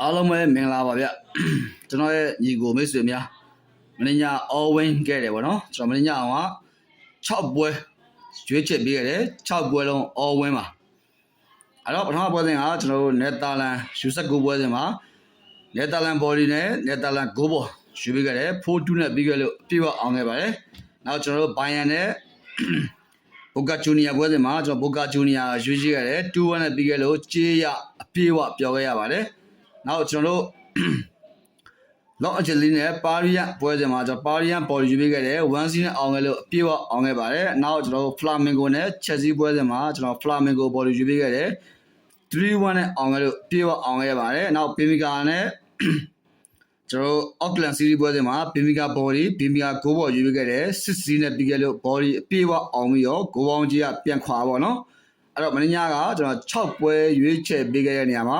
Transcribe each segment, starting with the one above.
အားလုံးပဲမင်္ဂလာပါဗျကျွန်တော်ရဲ့ညီကိုမိတ်ဆွေများမင်းညာ all win ခဲ့တယ်ဗောနော်ကျွန်တော်မင်းညာအောင်က6ပွဲရွေးချယ်ပေးခဲ့တယ်6ပွဲလုံး all win ပါအဲ့တော့ပထမပွဲစဉ်ကကျွန်တော်တို့နယ်သာလန်ယူဆက်ကိုပွဲစဉ်မှာနယ်သာလန် body နဲ့နယ်သာလန် go ball ယူပေးခဲ့တယ်4-2နဲ့ပြီးခဲ့လို့အပြည့်အဝအောင်ခဲ့ပါတယ်နောက်ကျွန်တော်တို့ဘိုင်ယန်နဲ့ဘိုကာဂျူနီယာပွဲစဉ်မှာကျွန်တော်ဘိုကာဂျူနီယာရွေးချယ်ခဲ့တယ်2-1နဲ့ပြီးခဲ့လို့ကြေးရအပြည့်အဝပြောင်းခဲ့ရပါတယ် နောက်ကျွန်တော်တို့လော့အချယ်လီနဲ့ပါရီယန်ပွဲစဉ်မှာကျွန်တော်ပါရီယန်ပေါ်ယူပေးခဲ့တယ်1စီနဲ့အောင်ခဲ့လို့အပြည့်အဝအောင်ခဲ့ပါတယ်နောက်ကျွန်တော်တို့ဖလာမင်ဂိုနဲ့ချက်စီပွဲစဉ်မှာကျွန်တော်ဖလာမင်ဂိုပေါ်ယူပေးခဲ့တယ်3-1နဲ့အောင်ခဲ့လို့အပြည့်အဝအောင်ခဲ့ပါတယ်နောက်ပင်မီကာနဲ့ကျွန်တော်အော့ကလန်စီးရီးပွဲစဉ်မှာဘီမီကာဘော်ဒီဘီမီကာဂိုးဘော်ယူပေးခဲ့တယ်စစ်စီးနဲ့ပြီးခဲ့လို့ဘော်ဒီအပြည့်အဝအောင်ပြီးတော့ဂိုးပေါင်းကြီးကပြန်ခွာပါတော့အဲ့တော့မင်းညာကကျွန်တော်6ပွဲရွေးချယ်ပေးခဲ့တဲ့နေရာမှာ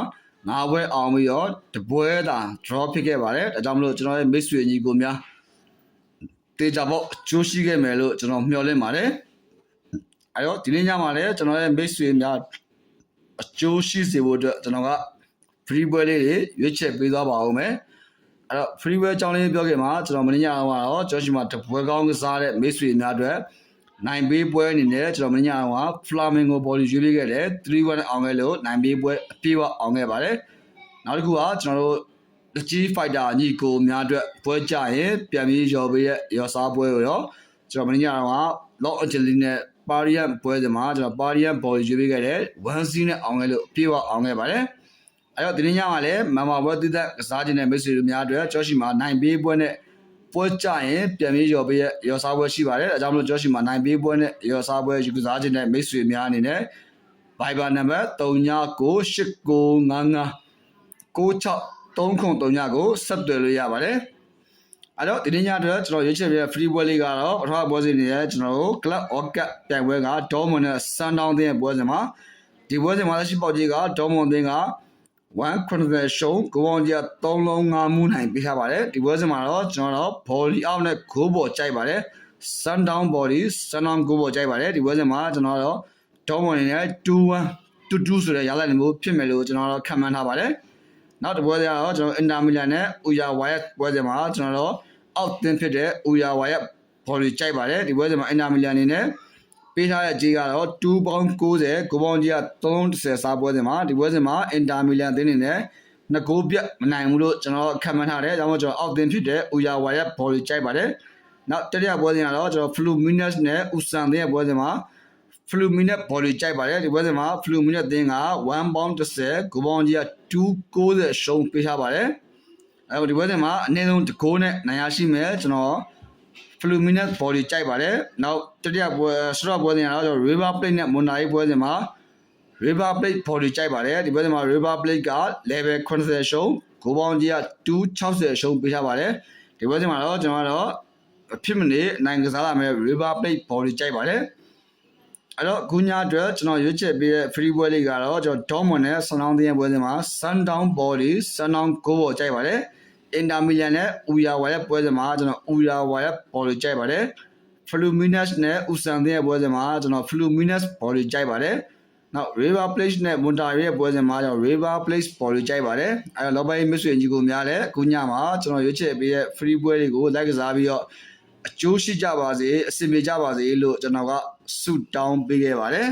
9ပွဲအောင်ပြီးတော့တပွဲသာ draw ဖြစ်ခဲ့ပါတယ်ဒါကြောင့်မလို့ကျွန်တော်ရဲ့မိတ်ဆွေညီကိုများတေချာပေါ့အကျိုးရှိခဲ့မယ်လို့ကျွန်တော်မျှော်လင့်ပါတယ်အဲ့တော့ဒီနေ့ညမှာလည်းကျွန်တော်ရဲ့မိတ်ဆွေများအကျိုးရှိစေဖို့အတွက်ကျွန်တော်က free ပွဲလေးတွေရွေးချယ်ပေးသွားပါဦးမယ်အဲ့တော့ free ပွဲအကြောင်းလေးပြောခင်မှာကျွန်တော်မင်းညအောင်ကတော့ကျွန်တော်ရှိမှတပွဲကောင်းကစားတဲ့မိတ်ဆွေများအတွက် နိုင်ပေးပွဲအနေနဲ့ကျွန်တော်မင်းညအောင်က Flamingo Body ရွေးပေးခဲ့တယ်3-1အောင်ခဲ့လို့နိုင်ပေးပွဲအပြည့်အဝအောင်ခဲ့ပါတယ်နောက်တစ်ခုကကျွန်တော်တို့လက်ကြီး fighter ညီကိုများအတွက်ပွဲကြရင်ပြန်ပြီးရော်ပေးရဲ့ရော်စားပွဲကိုရောကျွန်တော်မင်းညအောင်က Los Angeles နဲ့ Parian ပွဲစဉ်မှာကျွန်တော် Parian Body ရွေးပေးခဲ့တယ်1 C နဲ့အောင်ခဲ့လို့အပြည့်အဝအောင်ခဲ့ပါတယ်အဲ့တော့ဒီနေ့ညမှာလည်းမမဘွဲတိသက်ကစားခြင်းတဲ့မိတ်ဆွေတို့များအတွက်ကြောရှိမှာနိုင်ပေးပွဲနဲ့ ပွဲကြရင်ပြန်ပြီးရော်ပေးရရော်စားပွဲရှိပါတယ်အဲကြောင့်မလို့ကြောရှိမှာနိုင်ပေးပွဲနဲ့ရော်စားပွဲယူကစားခြင်းတဲ့မိတ်ဆွေများအနေနဲ့ Viber နံပါတ်3998959639ကိုဆက်သွယ်လို့ရပါတယ်အဲ့တော့ဒီနေ့ညအတွက်ကျွန်တော်ရွေးချယ်ပြတဲ့ free ပွဲလေးကတော့ပထမပွဲစဉ်နေရဲ့ကျွန်တော်တို့ Club Orcat ပြိုင်ပွဲက Dortmund နဲ့ Sundown တဲ့ပွဲစဉ်မှာဒီပွဲစဉ်မှာလက်ရှိပေါက်ကြီးက Dortmund တင်းက 1 Chronicle Show ကိုပေါင်းကြီး3လုံး5မှုနိုင်ပေးထားပါတယ်ဒီပွဲစဉ်မှာတော့ကျွန်တော်တို့ volley out နဲ့ goal ball ကြိုက်ပါတယ် Sundown body Sundown goal ball ကြိုက်ပါတယ်ဒီပွဲစဉ်မှာကျွန်တော်တို့ Dortmund နဲ့2-1 2-2ဆိုတဲ့ရလဒ်မျိုးဖြစ်မယ်လို့ကျွန်တော်တို့ခန့်မှန်းထားပါတယ်နောက်တစ်ပွဲစဉ်ကတော့ကျွန်တော် Inter Milan နဲ့ Uya Wyatt ပွဲစဉ်မှာကျွန်တော်တို့အောက်တင်ဖြစ်တဲ့ Uya Wyatt volley ကြိုက်ပါတယ်ဒီပွဲစဉ်မှာ Inter Milan အနေနဲ့ ပေးထားတဲ့ကြီးကတော့2ပေါင်း90ကိုပေါင်းကြီးက330စားပွဲစဉ်မှာဒီပွဲစဉ်မှာအင်တာမီလန်အသင်းနေနဲ့နှစ်ဂိုးပြတ်မနိုင်ဘူးလို့ကျွန်တော်ခန့်မှန်းထားတယ်။ဒါမှမဟုတ်ကျွန်တော်အောက်တင်ဖြစ်တဲ့ဥယာဝါရဲ့ဘော်လီကြိုက်ပါတယ်။နောက်တတိယပွဲစဉ်ကတော့ကျွန်တော် Fluminense နဲ့ Usan တဲ့ပွဲစဉ်မှာ Fluminense ဘော်လီကြိုက်ပါတယ်။ဒီပွဲစဉ်မှာ Fluminense အသင်းက1ပေါင်း30ကိုပေါင်းကြီးက290ရှုံးပေးထားပါတယ်။အဲဒီပွဲစဉ်မှာအနည်းဆုံး1ဂိုးနဲ့နိုင်ရရှိမယ်ကျွန်တော် Fluminense body ကြိုက်ပါတယ်။နောက်တတိယပွဲစတော့ပွဲစဉ်ကတော့ River Plate နဲ့ Monterrey ပွဲစဉ်မှာ River Plate body ကြိုက်ပါတယ်။ဒီပွဲစဉ်မှာ River Plate က level 80ရှုံးဂိုးပေါင်းကြီးက260ရှုံးပေးထားပါတယ်။ဒီပွဲစဉ်မှာတော့ကျွန်တော်ကတော့အဖြစ်မနေနိုင်ကစားလာမယ် River Plate body ကြိုက်ပါတယ်။အဲ့တော့ခုညအတွက်ကျွန်တော်ရွေးချယ်ပေးတဲ့ free ပွဲလေးကတော့ကျွန်တော် Dortmund နဲ့ Sundown တဲ့ပွဲစဉ်မှာ Sundown body Sundown goal ပေါ်ကြိုက်ပါတယ်။ အင်တာမီလန်နဲ့ဥယာဝါရဲ့ပွဲစဉ်မှာကျွန်တော်ဥယာဝါရဲ့ဘော်လေးကြိုက်ပါတယ်ဖလူမီနက်စ်နဲ့ဥဆန်တဲ့ပွဲစဉ်မှာကျွန်တော်ဖလူမီနက်စ်ဘော်လေးကြိုက်ပါတယ်နောက် River Plate နဲ့ Monterrey ရဲ့ပွဲစဉ်မှာကျွန်တော် River Plate ဘော်လေးကြိုက်ပါတယ်အဲတော့လောပိုင်းမစ်ဆွေကြီးကိုများလဲအခုညမှာကျွန်တော်ရွေးချယ်ပေးတဲ့ free ပွဲတွေကိုလိုက်ကစားပြီးတော့အကျိုးရှိကြပါစေအဆင်ပြေကြပါစေလို့ကျွန်တော်ကဆုတောင်းပေးခဲ့ပါတယ်